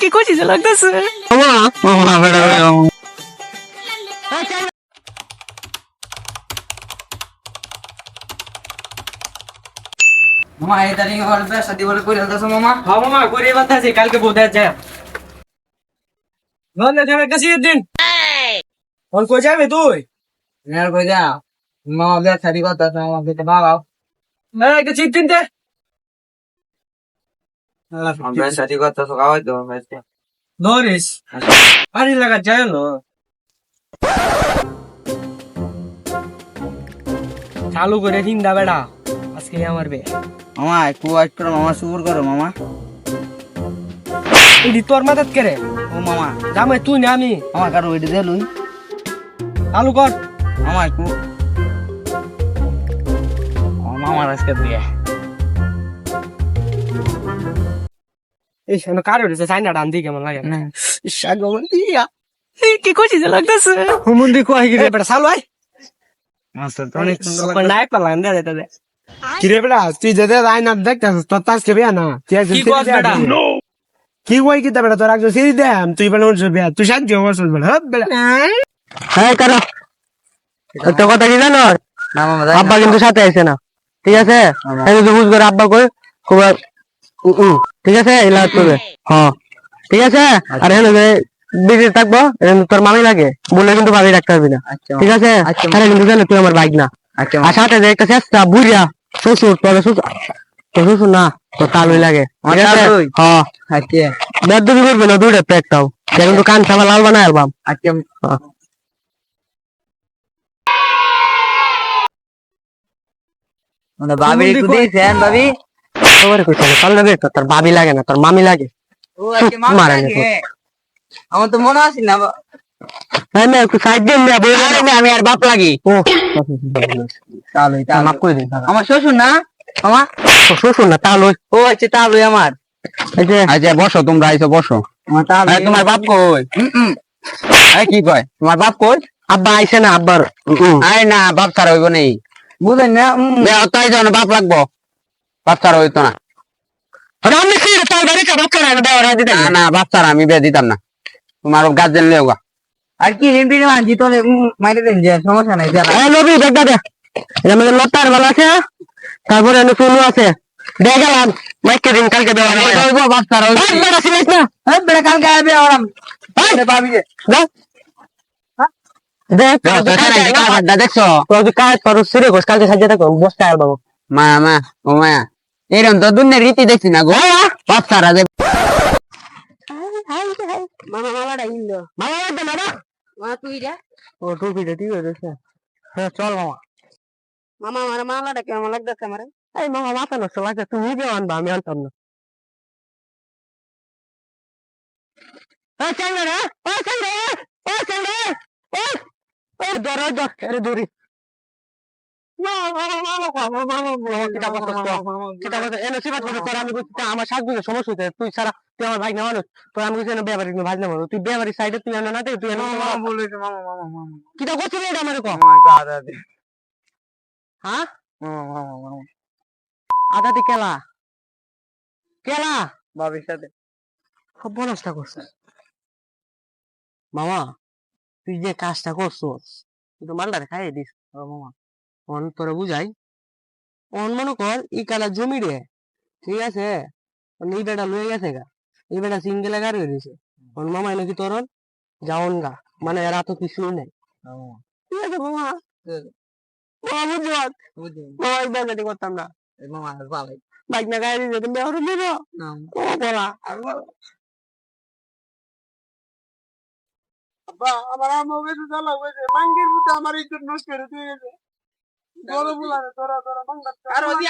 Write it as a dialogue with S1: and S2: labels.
S1: কি খুশি লাগতেছে
S2: মামা মামা বেড়া বেড়া
S3: মামা এই তারিখে আমার বিয়ে শাদি বলে করে দিতেছো মামা।
S2: হ্যাঁ মামা করে বাতাছি কালকে বোধ যায়। নন্দে যাবে কাছে দিন ফোন কই যাবে তুই?
S3: আর কই যা মামা বিয়ে শাদি করতেছো মামা বিয়ে বাবা
S2: এই কাছে দিন দে
S3: বিয়ে শাদি করতেছো খাওয়াই তো
S2: নরিস পানি লাগা যায় না। চালু করে দিন দা বেড়া। আজকে আমার বে।
S3: মামা একটু ওয়াইট করো মামা সুপুর করো মামা।
S2: এডি তোর মাথাত করে?
S3: ও মামা।
S2: জামাই তুই না আমি।
S3: মামা কারও ওইটা দিয়ে লুই।
S2: চালু কর।
S3: মামা একটু। মামার আজকে বিয়ে।
S2: এই শোনো কার হইছে চাইনা ডান দিকে কেমন লাগে।
S3: না
S2: শাগমন দিয়া
S1: কি খুশি লাগতেছে?
S2: হুমুন্দি কই গিরে বেটা? চালু আই
S3: মাস্টার তো অনেক সুন্দর
S2: নাই পালান দে দে দে কিরে বেটা? তুই দে দে আই না দেখতাস তোর তাস কে বিয়া না। তুই একজন
S1: কি কস বেটা?
S2: কি কই কি বেটা? তোর একজন সিরি দে তুই বেটা উঠছ বিয়া তুই শান্তি হবস বেটা। হ্যাঁ বেটা। হ্যাঁ করো একটা কথা কি জানো
S3: না মামা
S2: আব্বা কিন্তু সাথে আছে না। ঠিক আছে? তো বুঝ করে আব্বা কই? খুব ঠিক আছে? এলা করবে। হ্যাঁ ঠিক আছে? আর হেলো যে বিজি থাকব তোর মামি লাগে বলে কিন্তু ভাবি রাখতে পারবি না।
S3: আচ্ছা।
S2: ঠিক আছে?
S3: আচ্ছা।
S2: আরে কিন্তু জানো তুই আমার বাইক না।
S3: আচ্ছা।
S2: আর সাথে যে একটা চেষ্টা বুড়িয়া শ্বশুর তোর শ্বশুর তোর শ্বশুর না তোর তালুই লাগে? হ্যাঁ
S3: আচ্ছা।
S2: বেদ দুবি করবে না দুইটা প্যাকটাও কিন্তু কান সাবা লাল বানায় অ্যালবাম।
S3: আচ্ছা। মানে ভাবি একটু দিয়েছেন ভাবি?
S2: তোর বে ভাবি লাগে না তোর মামি লাগে।
S3: ও আজকে মামা লাগে। আমার তো মনে আছে না বা-
S2: একটু সাইড দিন না বই
S3: না, আমি আর বাপ লাগি।
S2: ও।
S3: তাহলে
S2: মাফ করে দিন
S3: আমার শ্বশুর না? মামা
S2: শ্বশুর না তাহলে
S3: ও তাহলে আমার।
S4: আচ্ছা বসো তোমরা আইসো বসো। তোমার বাপ কই? কি কয়? তোমার বাপ কই?
S2: আব্বা আইছে না আব্বার।
S4: আই না বাপ ছাড়া হইব নেই।
S3: বুঝেন না উম,
S4: তাই যাও না বাপ লাগবো ছাড়া হইতো না
S2: আরে কি তোর না দেওয়ার
S4: বাপ আমি বিয়ে দিতাম না তোমার গার্জেন লেওগা
S3: আর কি ঋণ টিন আনছি উম, মাইরে দেন যে সমস্যা নাই
S2: দেখা দে আমাদের লতার বেলা আছে তারপরে এনে সোনু আছে দে গেলাম মাইকে দিন কালকে দেওয়া হবে না
S3: বেটা কালকে আইবে ওরাম এই যে
S2: দে দে
S4: দেখছ
S2: কাজ করো সিরে গোস কালকে সাজিয়ে থাকো বসতে আর বাবু
S4: মা মা ও মায়া এরকম তো দুনিয়ার রীতি দেখছি না গো। বাপ যে
S2: মামা মামাটা ইন্দো মামা লাগবে না না
S5: মা তুই রে
S2: ও টুপিটা ঠিক হয়েছে হ্যাঁ চল মামা।
S5: মামা আমার মালাটা কেমন লাগতেছে আমার?
S2: এই মামা মাথা নষ্ট লাগছে তুমি নিজে আনবা আমি আনতাম না। এই চাঙ্গা রে ও চাঙ্গা ও চাঙ্গা ও ও ধর ধর আরে দূরি তুই আমার ভাই আমি তুই তুই কেলা কেলা করছে মামা, তুই যে কাজটা করছস, তুই তো মালটা খাইয়ে দিস।
S3: মামা।
S2: অন তোরা বুঝাই। অন মনে কর ই কালা জমি রে। ঠিক আছে? এই বেটা লয়ে গেছে গা। এই বেটা সিঙ্গেল গাড়ি হয়ে দিছে। অন মামা নাকি তোর যাওন গা। মানে এরা তো কিছুই নাই। ঠিক আছে মামা? মামা বুঝবাত
S3: বুঝি
S2: মামা এই বেটা করতাম না।
S3: এই মামা ভালো
S2: বাইক না গাড়ি দিতে তুমি বেহরে নেব? বলা
S3: আমার আম্মা বেশি জ্বালা হয়েছে। মাঙ্গের মধ্যে আমার ইজ্জত নষ্ট করে দিয়ে গেছে। বড় বুলারে তোরা তোরা মাঙ্গার আর ওদি